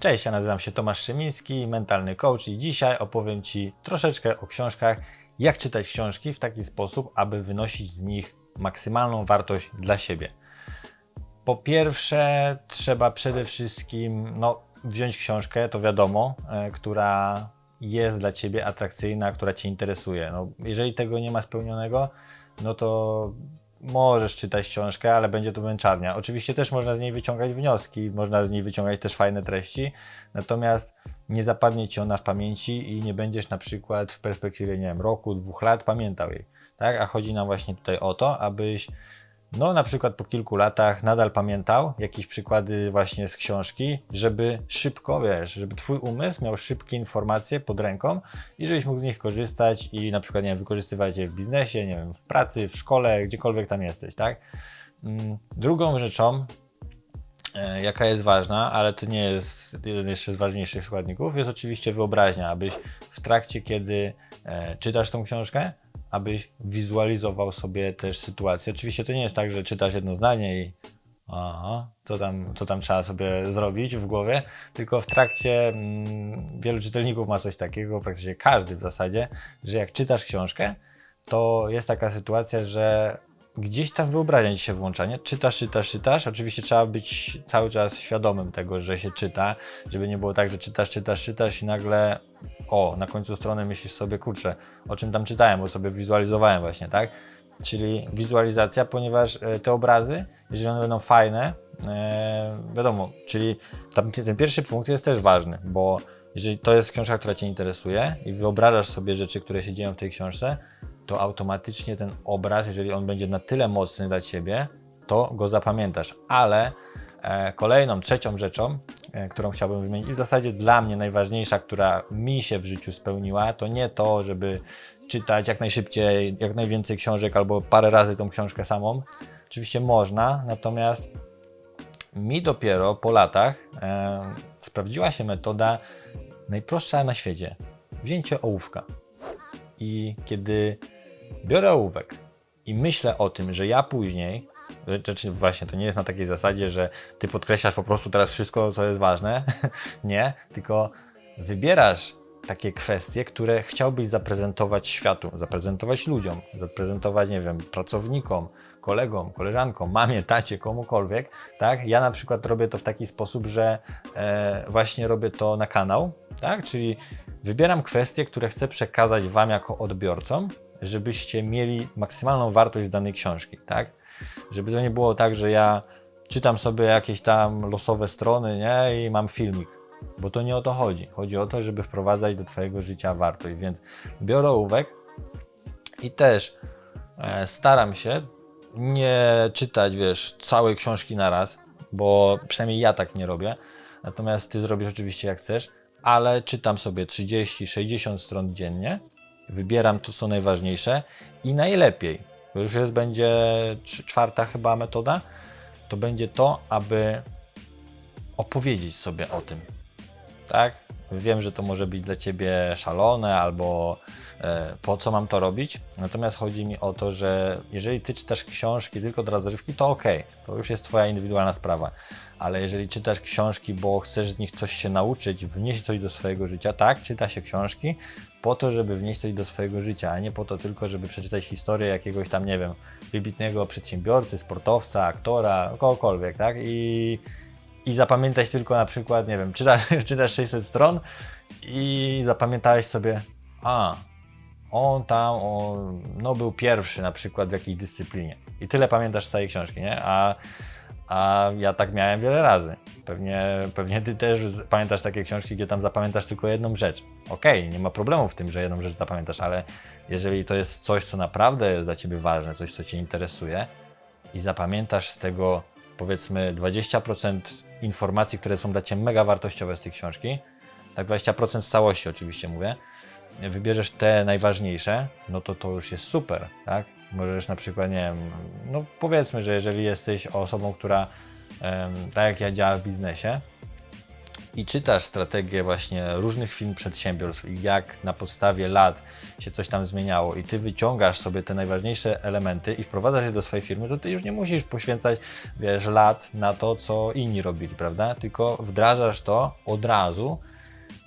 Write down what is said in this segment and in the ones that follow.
Cześć, ja nazywam się Tomasz Szymiński, mentalny coach i dzisiaj opowiem Ci troszeczkę o książkach, jak czytać książki w taki sposób, aby wynosić z nich maksymalną wartość dla siebie. Po pierwsze, trzeba przede wszystkim no, wziąć książkę, to wiadomo, e, która jest dla Ciebie atrakcyjna, która Cię interesuje. No, jeżeli tego nie ma spełnionego, no to możesz czytać książkę, ale będzie to męczarnia. Oczywiście też można z niej wyciągać wnioski, można z niej wyciągać też fajne treści, natomiast nie zapadnie ci ona w pamięci i nie będziesz na przykład w perspektywie, nie wiem, roku, dwóch lat pamiętał jej. Tak? A chodzi nam właśnie tutaj o to, abyś no na przykład po kilku latach nadal pamiętał jakieś przykłady właśnie z książki, żeby szybko, wiesz, żeby twój umysł miał szybkie informacje pod ręką i żebyś mógł z nich korzystać i na przykład, nie wiem, wykorzystywać je w biznesie, nie wiem, w pracy, w szkole, gdziekolwiek tam jesteś, tak? Mm, drugą rzeczą, e, jaka jest ważna, ale to nie jest jeden jeszcze z ważniejszych składników, jest oczywiście wyobraźnia, abyś w trakcie, kiedy e, czytasz tą książkę, abyś wizualizował sobie też sytuację. Oczywiście to nie jest tak, że czytasz jedno zdanie i aha, co tam, co tam trzeba sobie zrobić w głowie, tylko w trakcie mm, wielu czytelników ma coś takiego, praktycznie każdy w zasadzie, że jak czytasz książkę, to jest taka sytuacja, że gdzieś tam wyobraźnia ci się włącza, nie? Czytasz, czytasz, czytasz. Oczywiście trzeba być cały czas świadomym tego, że się czyta, żeby nie było tak, że czytasz, czytasz, czytasz i nagle o, na końcu strony myślisz sobie, kurczę, o czym tam czytałem, bo sobie wizualizowałem właśnie, tak? Czyli wizualizacja, ponieważ e, te obrazy, jeżeli one będą fajne, e, wiadomo, czyli ten pierwszy punkt jest też ważny, bo jeżeli to jest książka, która Cię interesuje i wyobrażasz sobie rzeczy, które się dzieją w tej książce, to automatycznie ten obraz, jeżeli on będzie na tyle mocny dla Ciebie, to go zapamiętasz. Ale e, kolejną, trzecią rzeczą, e, którą chciałbym wymienić, i w zasadzie dla mnie najważniejsza, która mi się w życiu spełniła, to nie to, żeby czytać jak najszybciej, jak najwięcej książek albo parę razy tą książkę samą. Oczywiście można, natomiast mi dopiero po latach e, sprawdziła się metoda najprostsza na świecie. Wzięcie ołówka. I kiedy biorę ołówek i myślę o tym, że ja później, znaczy właśnie to nie jest na takiej zasadzie, że ty podkreślasz po prostu teraz wszystko, co jest ważne, nie, tylko wybierasz takie kwestie, które chciałbyś zaprezentować światu, zaprezentować ludziom, zaprezentować, nie wiem, pracownikom, kolegom, koleżankom, mamie, tacie, komukolwiek, tak? Ja na przykład robię to w taki sposób, że e, właśnie robię to na kanał, tak? Czyli wybieram kwestie, które chcę przekazać Wam jako odbiorcom, żebyście mieli maksymalną wartość z danej książki, tak? Żeby to nie było tak, że ja czytam sobie jakieś tam losowe strony, nie? I mam filmik, bo to nie o to chodzi. Chodzi o to, żeby wprowadzać do Twojego życia wartość, więc biorę ołówek i też e, staram się nie czytać, wiesz, całej książki na raz, bo przynajmniej ja tak nie robię. Natomiast ty zrobisz oczywiście jak chcesz, ale czytam sobie 30-60 stron dziennie, wybieram to, co najważniejsze i najlepiej, to już jest, będzie czwarta chyba metoda, to będzie to, aby opowiedzieć sobie o tym. Tak? Wiem, że to może być dla ciebie szalone albo e, po co mam to robić. Natomiast chodzi mi o to, że jeżeli ty czytasz książki tylko dla rozrywki, to ok, to już jest twoja indywidualna sprawa. Ale jeżeli czytasz książki, bo chcesz z nich coś się nauczyć, wnieść coś do swojego życia, tak, czyta się książki po to, żeby wnieść coś do swojego życia, a nie po to tylko, żeby przeczytać historię jakiegoś tam, nie wiem, wybitnego przedsiębiorcy, sportowca, aktora, kogokolwiek, tak? I i zapamiętać tylko na przykład, nie wiem, czytasz, czytasz 600 stron i zapamiętałeś sobie, a, on tam, on, no był pierwszy na przykład w jakiejś dyscyplinie. I tyle pamiętasz z całej książki, nie? A, a ja tak miałem wiele razy. Pewnie, pewnie ty też pamiętasz takie książki, gdzie tam zapamiętasz tylko jedną rzecz. Okej, okay, nie ma problemu w tym, że jedną rzecz zapamiętasz, ale jeżeli to jest coś, co naprawdę jest dla ciebie ważne, coś, co cię interesuje i zapamiętasz z tego powiedzmy 20% informacji, które są dla Ciebie mega wartościowe z tej książki, tak 20% z całości oczywiście mówię, wybierzesz te najważniejsze, no to to już jest super, tak? Możesz na przykład, nie wiem, no powiedzmy, że jeżeli jesteś osobą, która, tak jak ja działa w biznesie i czytasz strategię właśnie różnych firm przedsiębiorstw i jak na podstawie lat się coś tam zmieniało i ty wyciągasz sobie te najważniejsze elementy i wprowadzasz je do swojej firmy, to ty już nie musisz poświęcać, wiesz, lat na to, co inni robili, prawda? Tylko wdrażasz to od razu,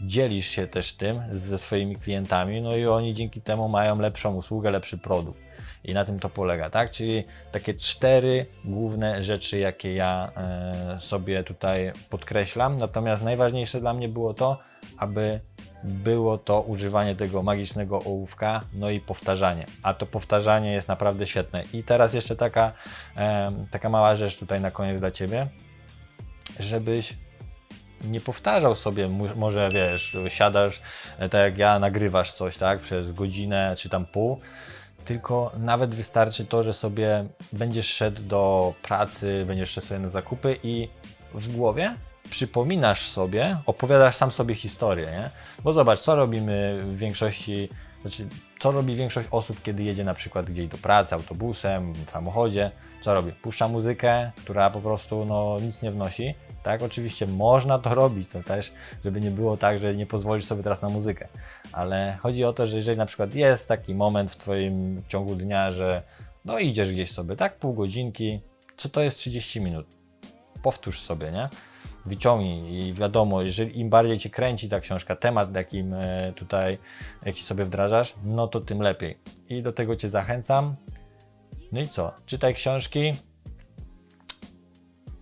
dzielisz się też tym ze swoimi klientami, no i oni dzięki temu mają lepszą usługę, lepszy produkt. I na tym to polega, tak? Czyli takie cztery główne rzeczy, jakie ja e, sobie tutaj podkreślam. Natomiast najważniejsze dla mnie było to, aby było to używanie tego magicznego ołówka, no i powtarzanie. A to powtarzanie jest naprawdę świetne. I teraz jeszcze taka, e, taka mała rzecz tutaj na koniec dla Ciebie, żebyś nie powtarzał sobie, może wiesz, siadasz, e, tak jak ja, nagrywasz coś, tak, przez godzinę czy tam pół, tylko nawet wystarczy to, że sobie będziesz szedł do pracy, będziesz szedł sobie na zakupy i w głowie przypominasz sobie, opowiadasz sam sobie historię, nie? Bo zobacz, co robimy w większości, znaczy, co robi większość osób, kiedy jedzie na przykład gdzieś do pracy, autobusem, w samochodzie, co robi? Puszcza muzykę, która po prostu no, nic nie wnosi, tak? Oczywiście można to robić, to też, żeby nie było tak, że nie pozwolisz sobie teraz na muzykę, ale chodzi o to, że jeżeli na przykład jest taki moment w Twoim ciągu dnia, że no idziesz gdzieś sobie, tak, pół godzinki, co to jest 30 minut? powtórz sobie, nie? Wyciągnij i wiadomo, jeżeli im bardziej Cię kręci ta książka, temat, jakim e, tutaj, jaki sobie wdrażasz, no to tym lepiej. I do tego Cię zachęcam. No i co? Czytaj książki,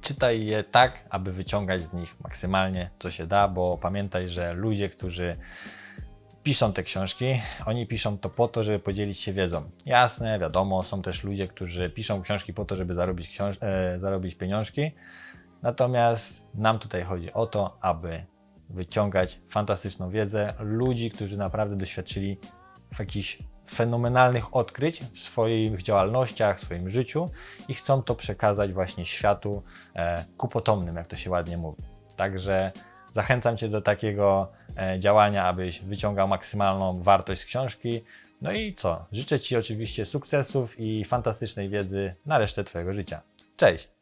czytaj je tak, aby wyciągać z nich maksymalnie co się da, bo pamiętaj, że ludzie, którzy piszą te książki, oni piszą to po to, żeby podzielić się wiedzą. Jasne, wiadomo, są też ludzie, którzy piszą książki po to, żeby zarobić, książ- e, zarobić pieniążki. Natomiast nam tutaj chodzi o to, aby wyciągać fantastyczną wiedzę ludzi, którzy naprawdę doświadczyli jakichś fenomenalnych odkryć w swoich działalnościach, w swoim życiu i chcą to przekazać właśnie światu e, jak to się ładnie mówi. Także zachęcam Cię do takiego działania, abyś wyciągał maksymalną wartość z książki. No i co? Życzę Ci oczywiście sukcesów i fantastycznej wiedzy na resztę Twojego życia. Cześć!